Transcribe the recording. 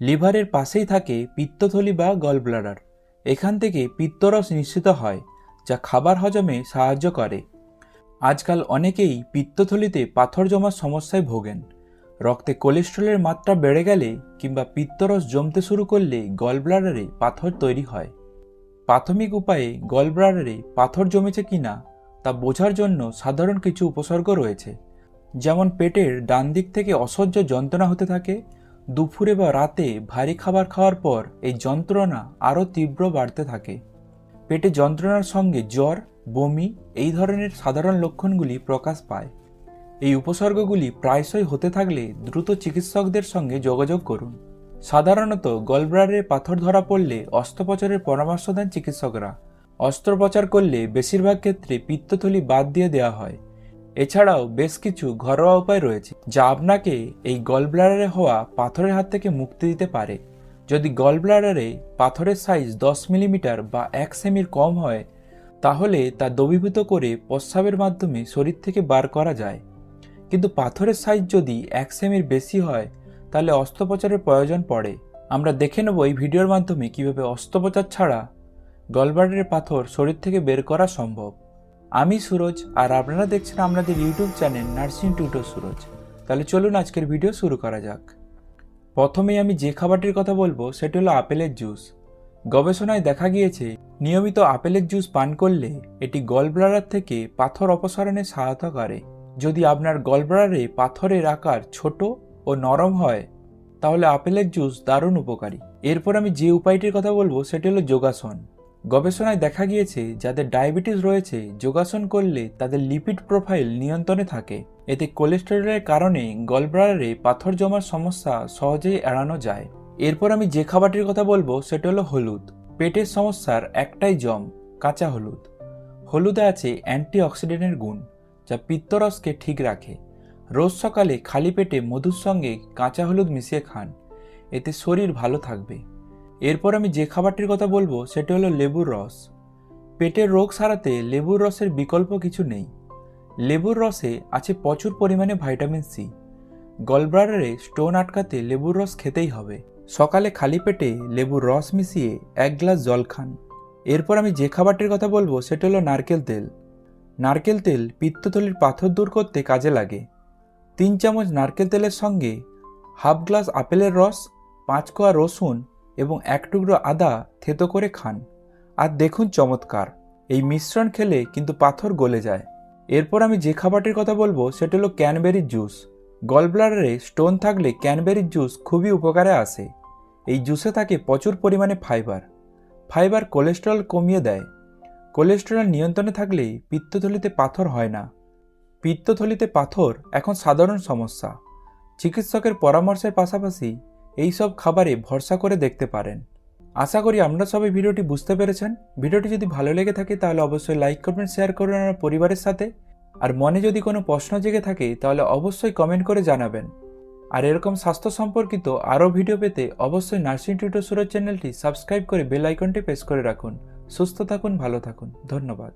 লিভারের পাশেই থাকে পিত্তথলি বা গলব্লাডার। এখান থেকে পিত্তরস নিঃসৃত হয়, যা খাবার হজমে সাহায্য করে। আজকাল অনেকেই পিত্তথলিতে পাথর জমার সমস্যায় ভোগেন। রক্তে কোলেস্ট্রলের মাত্রা বেড়ে গেলে কিংবা পিত্তরস জমতে শুরু করলে গলব্লাডারে পাথর তৈরি হয়। প্রাথমিক উপায়ে গলব্লাডারে পাথর জমেছে কিনা তা বোঝার জন্য সাধারণ কিছু উপসর্গ রয়েছে। যেমন পেটের ডান দিক থেকে অসহ্য যন্ত্রণা হতে থাকে দুপুরে বা রাতে ভারী খাবার খাওয়ার পর এই যন্ত্রণা আরও তীব্র বাড়তে থাকে। পেটে যন্ত্রণার সঙ্গে জ্বর, বমি এই ধরনের সাধারণ লক্ষণগুলি প্রকাশ পায়। এই উপসর্গগুলি প্রায়শই হতে থাকলে দ্রুত চিকিৎসকদের সঙ্গে যোগাযোগ করুন। সাধারণত গলব্রারে পাথর ধরা পড়লে অস্ত্রোপচারের পরামর্শ দেন চিকিৎসকরা। অস্ত্রোপচার করলে বেশিরভাগ ক্ষেত্রে পিত্তথলি বাদ দিয়ে দেওয়া হয়। এছাড়াও বেশ কিছু ঘরোয়া উপায় রয়েছে, যা আপনাকে এই গলব্লাডারে হওয়া পাথরের হাত থেকে মুক্তি দিতে পারে। যদি গলব্লাডারে পাথরের সাইজ দশ মিলিমিটার বা এক সেমির কম হয়, তাহলে তা দ্রবীভূত করে প্রস্রাবের মাধ্যমে শরীর থেকে বার করা যায়। কিন্তু পাথরের সাইজ যদি এক সেমির বেশি হয়, তাহলে অস্ত্রোপচারের প্রয়োজন পড়ে। আমরা দেখে নেব এই ভিডিওর মাধ্যমে কীভাবে অস্ত্রোপচার ছাড়া গলব্লাডারের পাথর শরীর থেকে বের করা সম্ভব। আমি সুরজ, আর আপনারা দেখছেন আপনাদের YouTube channel nursing tutor Suraj. তাহলে চলুন আজকের ভিডিও শুরু করা যাক। প্রথমেই আমি যে খাবারটির কথা বলব, সেটি হলো আপেলের জুস। গবেষণায় দেখা গিয়েছে, নিয়মিত আপেলের জুস পান করলে এটি গলব্লাডার থেকে পাথর অপসারণে সহায়তা করে। যদি আপনার গলব্লাডারে পাথরের আকার ছোট ও নরম হয়, তাহলে আপেলের জুস দারুণ উপকারী। এরপর আমি যে উপায়টির কথা বলব, সেটি হলো যোগাসন। গবেষণায় দেখা গিয়েছে, যাদের ডায়াবেটিস রয়েছে, যোগাসন করলে তাদের লিপিড প্রোফাইল নিয়ন্ত্রণে থাকে। এতে কোলেস্টেরলের কারণে গলব্লাডারে পাথর জমার সমস্যা সহজেই এড়ানো যায়। এরপর আমি যে খাবারটির কথা বলব, সেটা হলো হলুদ। পেটের সমস্যার একটাই জম, কাঁচা হলুদ। হলুদে আছে অ্যান্টিঅক্সিডেন্টের গুণ, যা পিত্তরসকে ঠিক রাখে। রোজ সকালে খালি পেটে মধুর সঙ্গে কাঁচা হলুদ মিশিয়ে খান। এতে শরীর ভালো থাকবে। এরপর আমি যে খাবারটির কথা বলব, সেটি হলো লেবুর রস। পেটের রোগ সারাতে লেবুর রসের বিকল্প কিছু নেই। লেবুর রসে আছে প্রচুর পরিমাণে ভাইটামিন সি। গলব্লাডারে স্টোন আটকাতে লেবুর রস খেতেই হবে। সকালে খালি পেটে লেবুর রস মিশিয়ে এক গ্লাস জল খান। এরপর আমি যে খাবারটির কথা বলব, সেটা হলো নারকেল তেল। নারকেল তেল পিত্তথলির পাথর দূর করতে কাজে লাগে। তিন চামচ নারকেল তেলের সঙ্গে হাফ গ্লাস আপেলের রস, পাঁচ কোয়া রসুন এবং এক টুকরো আদা থেতো করে খান। আর দেখুন চমৎকার, এই মিশ্রণ খেলে কিন্তু পাথর গলে যায়। এরপর আমি যে খাবারটির কথা বলব, সেটা হলো ক্যানবেরির জুস। গলব্লাডারে স্টোন থাকলে ক্যানবেরির জুস খুবই উপকারে আসে। এই জুসে থাকে প্রচুর পরিমাণে ফাইবার। ফাইবার কোলেস্টেরল কমিয়ে দেয়। কোলেস্টেরল নিয়ন্ত্রণে থাকলে পিত্তথলিতে পাথর হয় না। পিত্তথলিতে পাথর এখন সাধারণ সমস্যা। চিকিৎসকের পরামর্শের পাশাপাশি এই সব খাবারে ভরসা করে দেখতে পারেন। আশা করি আপনারা সবাই ভিডিওটি বুঝতে পেরেছেন। ভিডিওটি যদি ভালো লেগে থাকে তাহলে অবশ্যই লাইক করবেন শেয়ার করবেন আপনার পরিবারের সাথে। আর মনে যদি কোনো প্রশ্ন জেগে থাকে তাহলে অবশ্যই কমেন্ট করে জানাবেন। আর এরকম স্বাস্থ্য সম্পর্কিত আরও ভিডিও পেতে অবশ্যই নার্সিং টিউটর সুরজ চ্যানেলটি সাবস্ক্রাইব করে বেল আইকনটি প্রেস করে রাখুন। সুস্থ থাকুন, ভালো থাকুন। ধন্যবাদ।